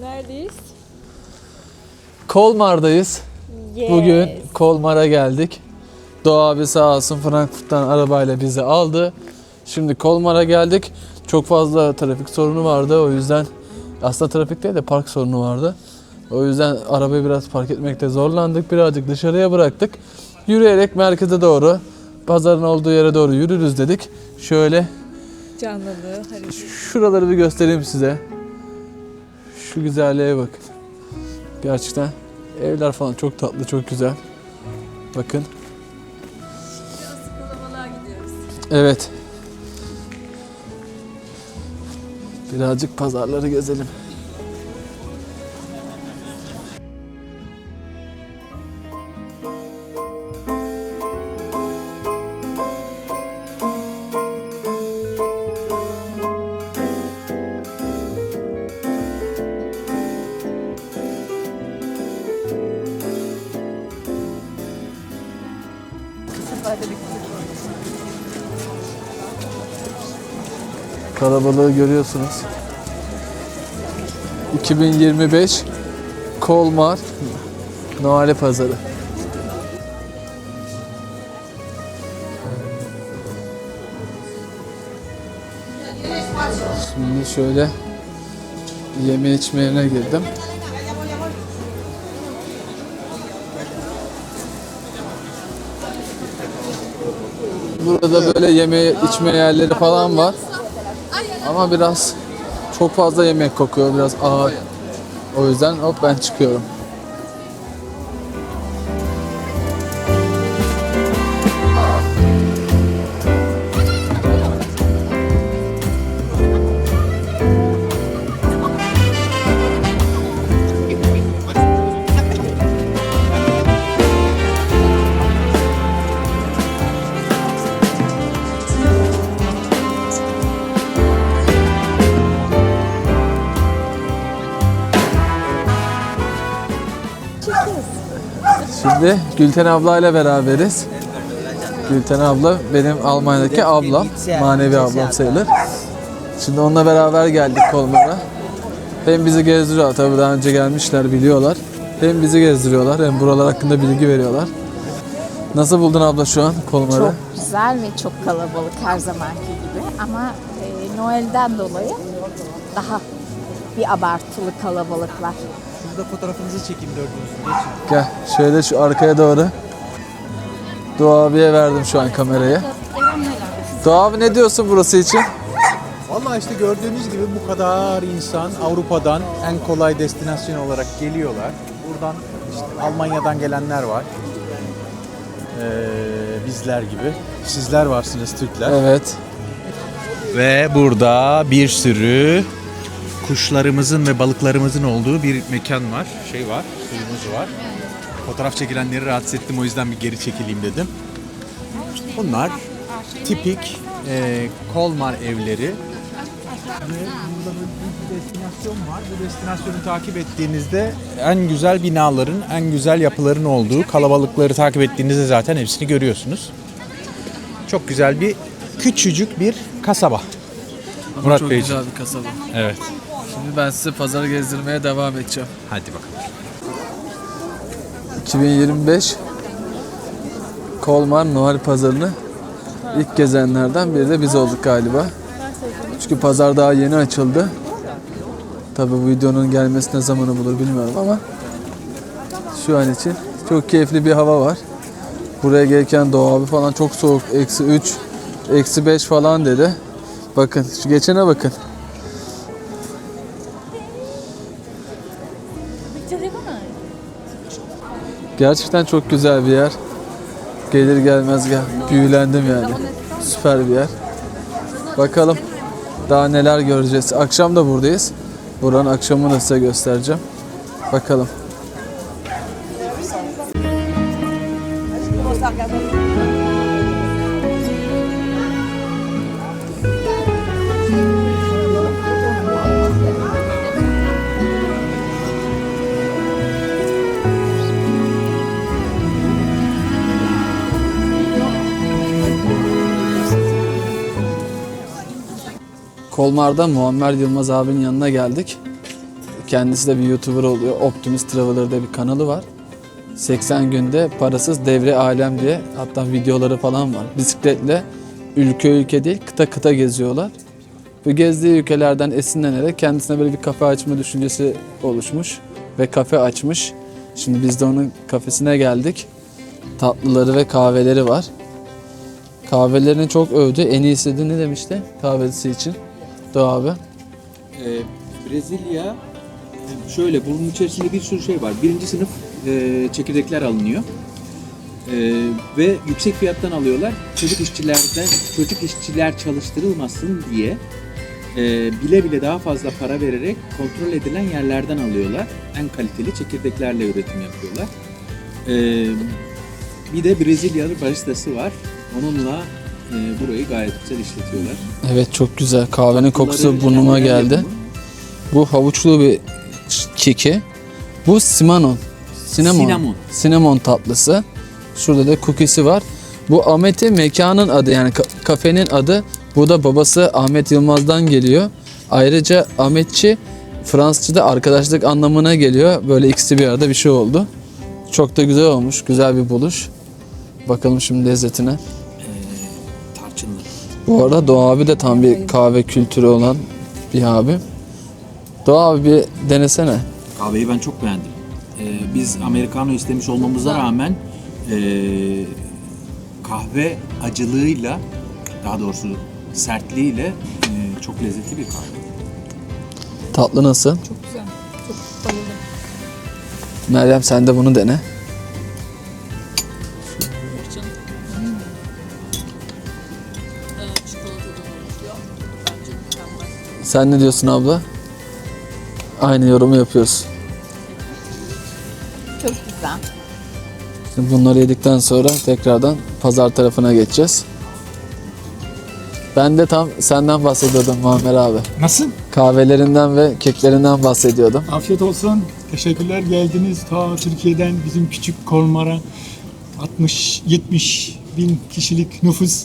Neredeyiz? Kolmar'dayız. Yes. Bugün Kolmar'a geldik. Doğa abi sağ olsun Frankfurt'tan arabayla bizi aldı. Şimdi Kolmar'a geldik. Çok fazla trafik sorunu vardı. O yüzden aslında trafik değil de park sorunu vardı. O yüzden arabayı biraz park etmekte zorlandık. Birazcık dışarıya bıraktık. Yürüyerek merkeze doğru, pazarın olduğu yere doğru yürürüz dedik. Şöyle Canlılığı, hareket. şuraları bir göstereyim size. Şu güzelliğe bakın. Gerçekten evler falan çok tatlı, çok güzel. Bakın. Evet. Birazcık pazarları gezelim. Kalabalığı görüyorsunuz. 2025 Kolmar Noel Pazarı. Şimdi şöyle yeme içme yerine girdim. Burada böyle yeme içme yerleri falan var. Ama biraz çok fazla yemek kokuyor, biraz ağır. O yüzden hop ben çıkıyorum. Şimdi Gülten ablayla beraberiz. Gülten abla benim Almanya'daki ablam, manevi ablam sayılır. Şimdi onunla beraber geldik Kolmar'a. Hem bizi gezdiriyorlar, tabii daha önce gelmişler biliyorlar. Hem bizi gezdiriyorlar hem buralar hakkında bilgi veriyorlar. Nasıl buldun abla şu an Kolmar'ı? Çok güzel ve çok kalabalık her zamanki gibi ama e, Noel'den dolayı daha bir abartılı kalabalıklar. Şurada fotoğrafınızı çekeyim dördünüzü. Geçin. Gel şöyle şu arkaya doğru. Doğa abiye verdim şu an kamerayı. Doğa abi ne diyorsun burası için? Vallahi işte gördüğünüz gibi bu kadar insan Avrupa'dan en kolay destinasyon olarak geliyorlar. Buradan işte Almanya'dan gelenler var. Ee, bizler gibi. Sizler varsınız Türkler. Evet. Ve burada bir sürü kuşlarımızın ve balıklarımızın olduğu bir mekan var. Şey var, suyumuz var. Fotoğraf çekilenleri rahatsız ettim o yüzden bir geri çekileyim dedim. Bunlar tipik e, Kolmar evleri. Ve burada bir destinasyon var. Bu destinasyonu takip ettiğinizde en güzel binaların, en güzel yapıların olduğu kalabalıkları takip ettiğinizde zaten hepsini görüyorsunuz. Çok güzel bir küçücük bir kasaba. Murat Çok Beyciğim. güzel bir kasaba. Evet. Şimdi ben size pazarı gezdirmeye devam edeceğim. Hadi bakalım. 2025 Kolmar Noel Pazarı'nı ilk gezenlerden biri de biz olduk galiba. Çünkü pazar daha yeni açıldı. Tabi bu videonun gelmesine zamanı bulur bilmiyorum ama şu an için çok keyifli bir hava var. Buraya gelirken Doğa abi falan çok soğuk. Eksi 3, eksi 5 falan dedi. Bakın şu geçene bakın. Gerçekten çok güzel bir yer. Gelir gelmez gel. Büyülendim yani. Süper bir yer. Bakalım daha neler göreceğiz. Akşam da buradayız. Buranın akşamını da size göstereceğim. Bakalım. Kolmar'da Muammer Yılmaz abinin yanına geldik. kendisi de bir YouTuber oluyor. Optimist Traveler bir kanalı var. 80 günde parasız devre alem diye hatta videoları falan var. Bisikletle ülke ülke değil kıta kıta geziyorlar. Ve gezdiği ülkelerden esinlenerek kendisine böyle bir kafe açma düşüncesi oluşmuş ve kafe açmış. Şimdi biz de onun kafesine geldik. Tatlıları ve kahveleri var. Kahvelerini çok övdü. En iyisi de ne demişti kahvesi için? Doğa abi. Ee, Brezilya şöyle bunun içerisinde bir sürü şey var. Birinci sınıf e, çekirdekler alınıyor. E, ve yüksek fiyattan alıyorlar. Çocuk işçilerden çocuk işçiler çalıştırılmasın diye e, bile bile daha fazla para vererek kontrol edilen yerlerden alıyorlar. En kaliteli çekirdeklerle üretim yapıyorlar. E, bir de Brezilyalı baristası var. Onunla e, burayı gayet güzel işletiyorlar. Evet çok güzel. Kahvenin kokusu Tatlıları burnuma kendileri geldi. yapımı. Bu havuçlu bir keki. Bu cinnamon. Cinnamon. Cinnamon. Cinnamon tatlısı. Şurada da cookie'si var. Bu Ahmet'i mekanın adı yani ka- kafenin adı. Bu da babası Ahmet Yılmaz'dan geliyor. Ayrıca Ahmetçi Fransızca'da arkadaşlık anlamına geliyor. Böyle ikisi bir arada bir şey oldu. Çok da güzel olmuş. Güzel bir buluş. Bakalım şimdi lezzetine. Bu arada Doğa abi de tam bir kahve kültürü olan bir abi. Doğa abi bir denesene. Kahveyi ben çok beğendim. Ee, biz Americano istemiş olmamıza rağmen ee, kahve acılığıyla, daha doğrusu sertliğiyle ee, çok lezzetli bir kahve. Tatlı nasıl? Çok güzel. Çok bayıldım. Meryem sen de bunu dene. Canım. Sen ne diyorsun abla? Aynı yorumu yapıyoruz. Çok güzel. Şimdi bunları yedikten sonra tekrardan pazar tarafına geçeceğiz. Ben de tam senden bahsediyordum Muammer abi. Nasıl? Kahvelerinden ve keklerinden bahsediyordum. Afiyet olsun. Teşekkürler geldiniz. Ta Türkiye'den bizim küçük Kolmar'a 60-70 bin kişilik nüfus.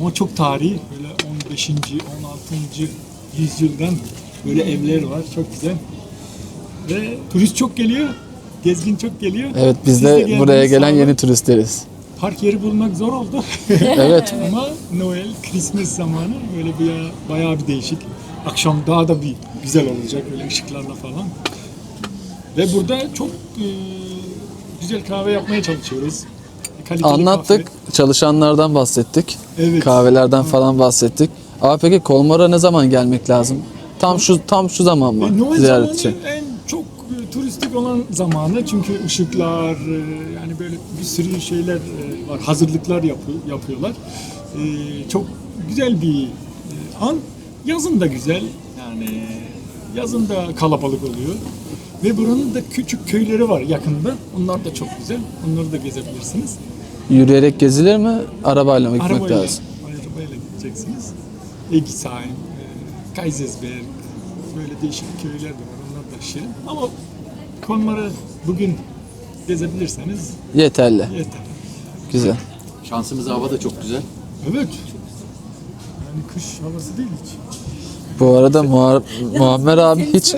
Ama çok tarihi. Böyle 15. 16. yüzyıldan böyle evler var. Çok güzel. Ve turist çok geliyor. Gezgin çok geliyor. Evet biz de geldiniz, buraya gelen yeni turistleriz. Park yeri bulmak zor oldu. Evet Ama Noel, Christmas zamanı böyle bir bayağı bir değişik. Akşam daha da bir güzel olacak böyle ışıklarla falan. Ve burada çok e, güzel kahve yapmaya çalışıyoruz. Kaliteli anlattık. kahve. Çalışanlardan bahsettik. Evet. Kahvelerden falan bahsettik. Abi peki Kolmar'a ne zaman gelmek lazım? Tam şu tam şu zaman mı E, Noel ziyaret için? en çok e, turistik olan zamanı çünkü ışıklar e, yani böyle bir sürü şeyler e, var hazırlıklar yapı- yapıyorlar. E, çok güzel bir e, an. Yazın da güzel yani yazın da kalabalık oluyor. Ve buranın da küçük köyleri var yakında. Onlar da çok güzel. Onları da gezebilirsiniz. Yürüyerek gezilir mi? Arabayla mı gitmek Arabayla, lazım? arabayla gideceksiniz. Egisheim, Kaisersberg, böyle değişik köyler de var. Onlar da şirin. Ama Konmar'ı bugün gezebilirseniz Yeterli. yeter. Güzel. Şansımız hava da çok güzel. Evet. Yani kış havası değil hiç. Bu arada Muhar- Muammer abi hiç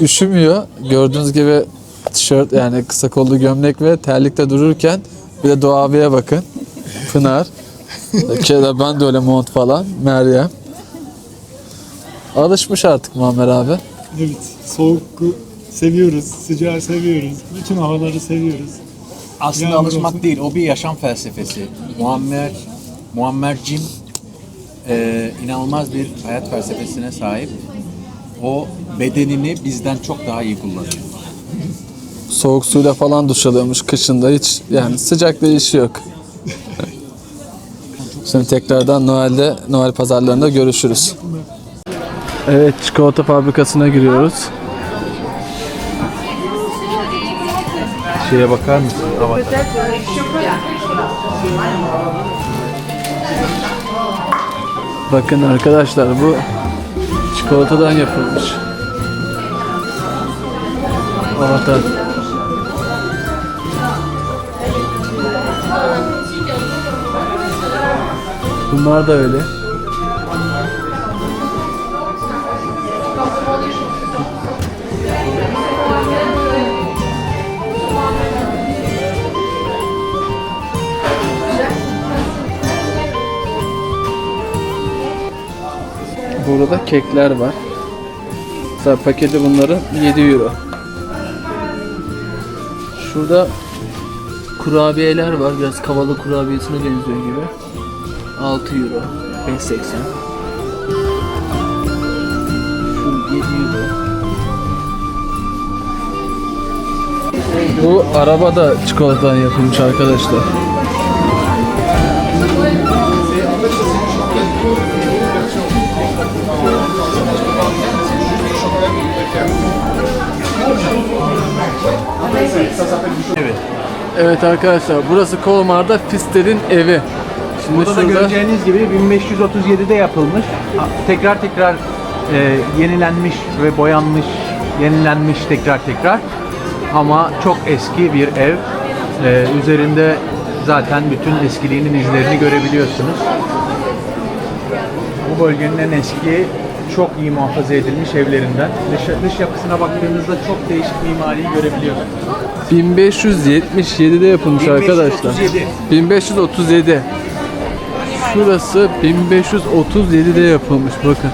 üşümüyor. Gördüğünüz gibi tişört yani kısa kollu gömlek ve terlikte dururken bir de Doğa abiye bakın. Pınar. Keda ben de öyle mont falan. Meryem. Alışmış artık Muammer abi. Evet. Soğuk seviyoruz, sıcağı seviyoruz. Bütün havaları seviyoruz. Aslında Yağmur alışmak olsun. değil, o bir yaşam felsefesi. Muammer, Muammercim e, inanılmaz bir hayat felsefesine sahip. O bedenini bizden çok daha iyi kullanıyor. Soğuk suyla falan duş alıyormuş kışında hiç yani sıcak bir işi yok. Şimdi tekrardan Noel'de Noel pazarlarında görüşürüz. Evet çikolata fabrikasına giriyoruz. Şeye bakar mısın? Bakın arkadaşlar bu çikolatadan yapılmış. Avatar. Bunlar da öyle. Da kekler var. Mesela paketi bunların 7 euro. Şurada kurabiyeler var. Biraz kavalı kurabiyesine benziyor gibi. 6 euro. 5.80. Şu 7 euro. Bu araba da çikolatadan yapılmış arkadaşlar. Evet arkadaşlar burası Kolmar'da Fister'in evi. Şimdi Burada da şurada göreceğiniz gibi 1537'de yapılmış. Tekrar tekrar e, yenilenmiş ve boyanmış, yenilenmiş tekrar tekrar. Ama çok eski bir ev. E, üzerinde zaten bütün eskiliğinin izlerini görebiliyorsunuz. Bu bölgenin en eski, çok iyi muhafaza edilmiş evlerinden. Dış, dış yapısına baktığınızda çok değişik mimariyi görebiliyorsunuz. 1577'de yapılmış arkadaşlar. 1537. 1537. Şurası 1537'de yapılmış bakın.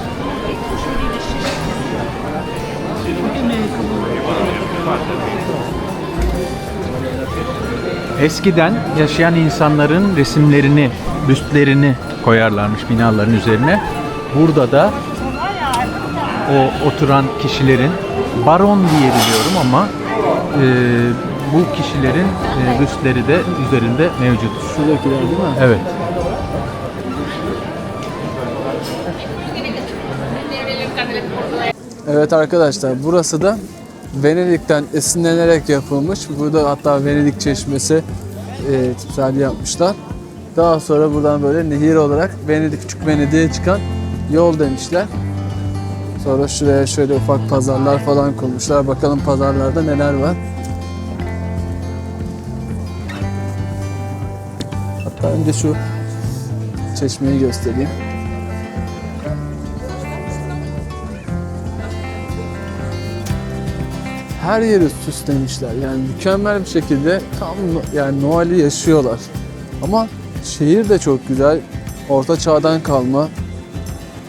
Eskiden yaşayan insanların resimlerini, büstlerini koyarlarmış binaların üzerine. Burada da o oturan kişilerin baron diye biliyorum ama e, bu kişilerin e, büstleri de üzerinde mevcut. Şuradakiler değil mi? Evet. Evet arkadaşlar burası da Venedik'ten esinlenerek yapılmış. Burada hatta Venedik çeşmesi e, timsali yapmışlar. Daha sonra buradan böyle nehir olarak Venedik küçük Venedik'e çıkan yol demişler. Sonra şuraya şöyle ufak pazarlar falan kurmuşlar. Bakalım pazarlarda neler var. Hatta önce şu çeşmeyi göstereyim. her yeri süslemişler. Yani mükemmel bir şekilde tam yani Noel'i yaşıyorlar. Ama şehir de çok güzel. Orta çağdan kalma.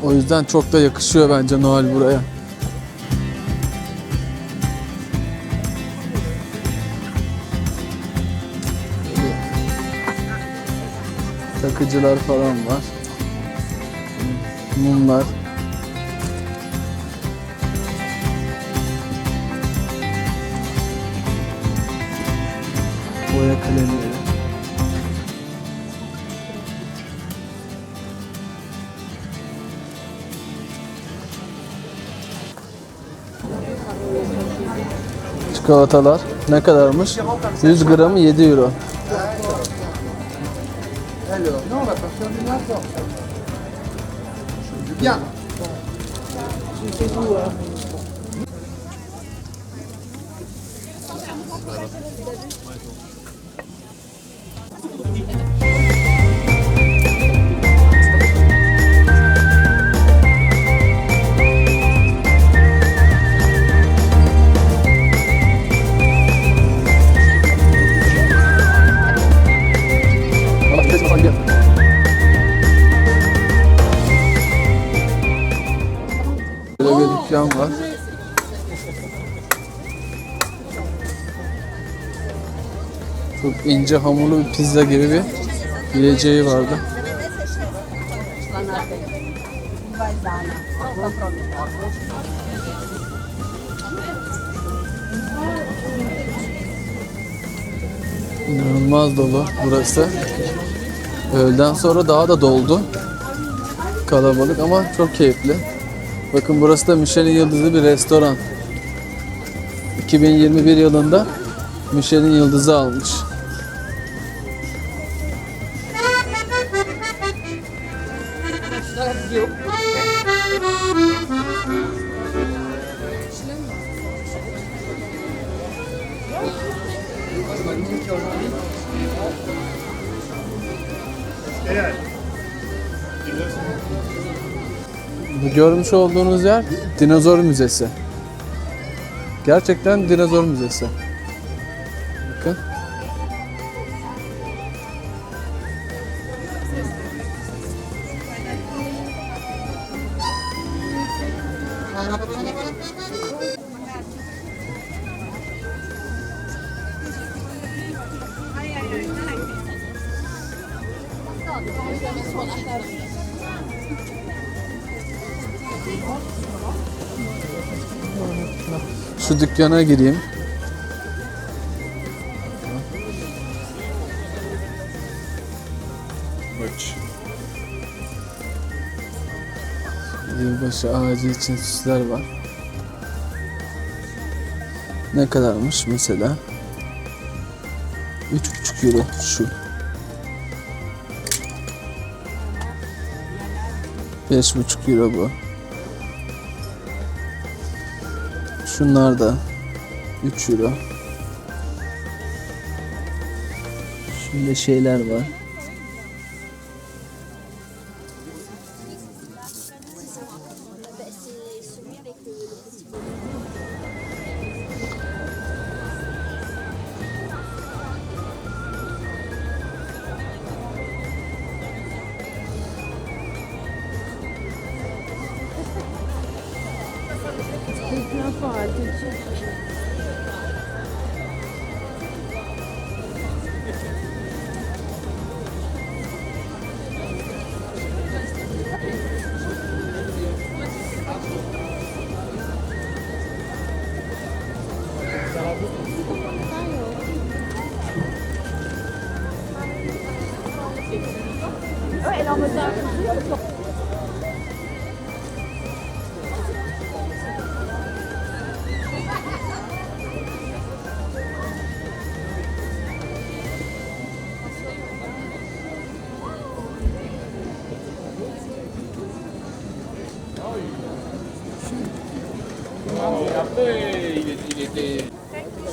O yüzden çok da yakışıyor bence Noel buraya. Takıcılar falan var. Mumlar. Boya kalemleri. Çikolatalar ne kadarmış? 100 gramı 7 euro. Allah ince hamurlu bir pizza gibi bir yiyeceği vardı. İnanılmaz dolu burası. Öğleden sonra daha da doldu. Kalabalık ama çok keyifli. Bakın burası da Michelin yıldızlı bir restoran. 2021 yılında Michelin yıldızı almış. Görmüş olduğunuz yer dinozor müzesi. Gerçekten dinozor müzesi. Dükkana gireyim. Mırç. Yılbaşı ağacı için süsler var. Ne kadarmış mesela? 3,5 euro şu. 5,5 euro bu. Şunlar da 3 euro. Şöyle şeyler var.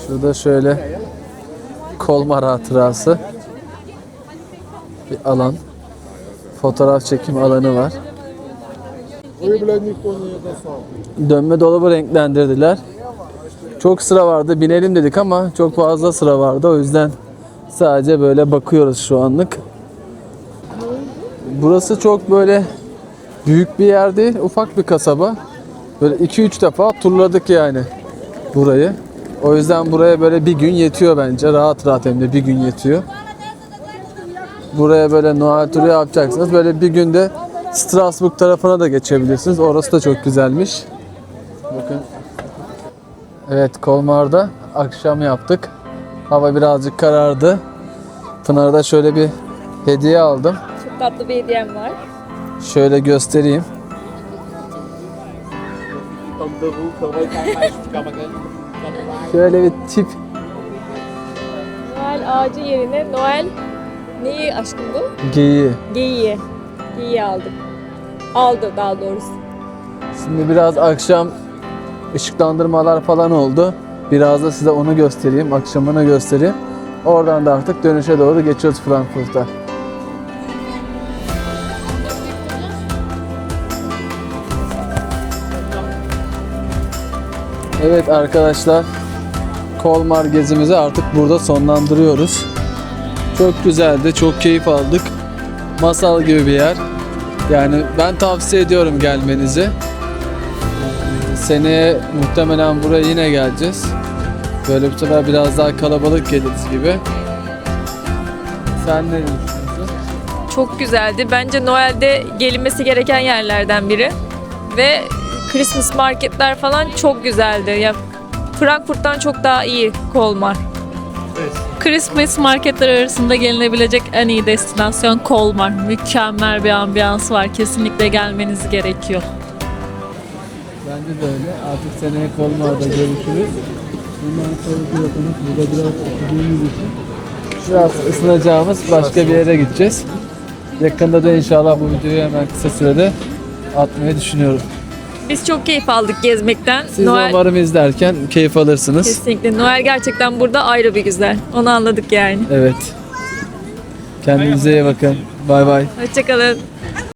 Şurada şöyle Kolmar hatırası bir alan. Fotoğraf çekim alanı var. Dönme dolabı renklendirdiler. Çok sıra vardı. Binelim dedik ama çok fazla sıra vardı. O yüzden sadece böyle bakıyoruz şu anlık. Burası çok böyle büyük bir yer değil. Ufak bir kasaba. Böyle 2-3 defa turladık yani burayı. O yüzden buraya böyle bir gün yetiyor bence. Rahat rahat hem de bir gün yetiyor. Buraya böyle Noel turu yapacaksınız. Böyle bir günde Strasbourg tarafına da geçebilirsiniz. Orası da çok güzelmiş. Bakın. Evet Kolmar'da akşam yaptık. Hava birazcık karardı. Pınar'da şöyle bir hediye aldım. Çok tatlı bir hediyem var. Şöyle göstereyim. Şöyle bir tip Noel ağacı yerine Noel neyi aşkım bu? geyiği. Geyiği. Geyiği aldım. Aldı daha doğrusu. Şimdi biraz akşam ışıklandırmalar falan oldu. Biraz da size onu göstereyim, akşamını göstereyim. Oradan da artık dönüşe doğru geçiyoruz Frankfurt'a. Evet arkadaşlar, Kolmar gezimizi artık burada sonlandırıyoruz. Çok güzeldi, çok keyif aldık. Masal gibi bir yer. Yani ben tavsiye ediyorum gelmenizi. Seneye muhtemelen buraya yine geleceğiz. Böyle bu sefer biraz daha kalabalık geliriz gibi. Sen ne düşünüyorsun? Çok güzeldi. Bence Noel'de gelinmesi gereken yerlerden biri. Ve Christmas marketler falan çok güzeldi. Ya Frankfurt'tan çok daha iyi Kolmar. Christmas marketler arasında gelinebilecek en iyi destinasyon Kolmar. Mükemmel bir ambiyans var. Kesinlikle gelmeniz gerekiyor. Bence de öyle. Artık seneye Kolmar'da görüşürüz. Bundan sonraki rotamız burada biraz okuduğumuz için biraz ısınacağımız başka bir yere gideceğiz. Yakında da inşallah bu videoyu hemen kısa sürede atmayı düşünüyorum. Biz çok keyif aldık gezmekten. Siz de Noel umarım izlerken keyif alırsınız. kesinlikle Noel gerçekten burada ayrı bir güzel. Onu anladık yani. Evet. Kendinize iyi bakın. Bay bay. Hoşçakalın.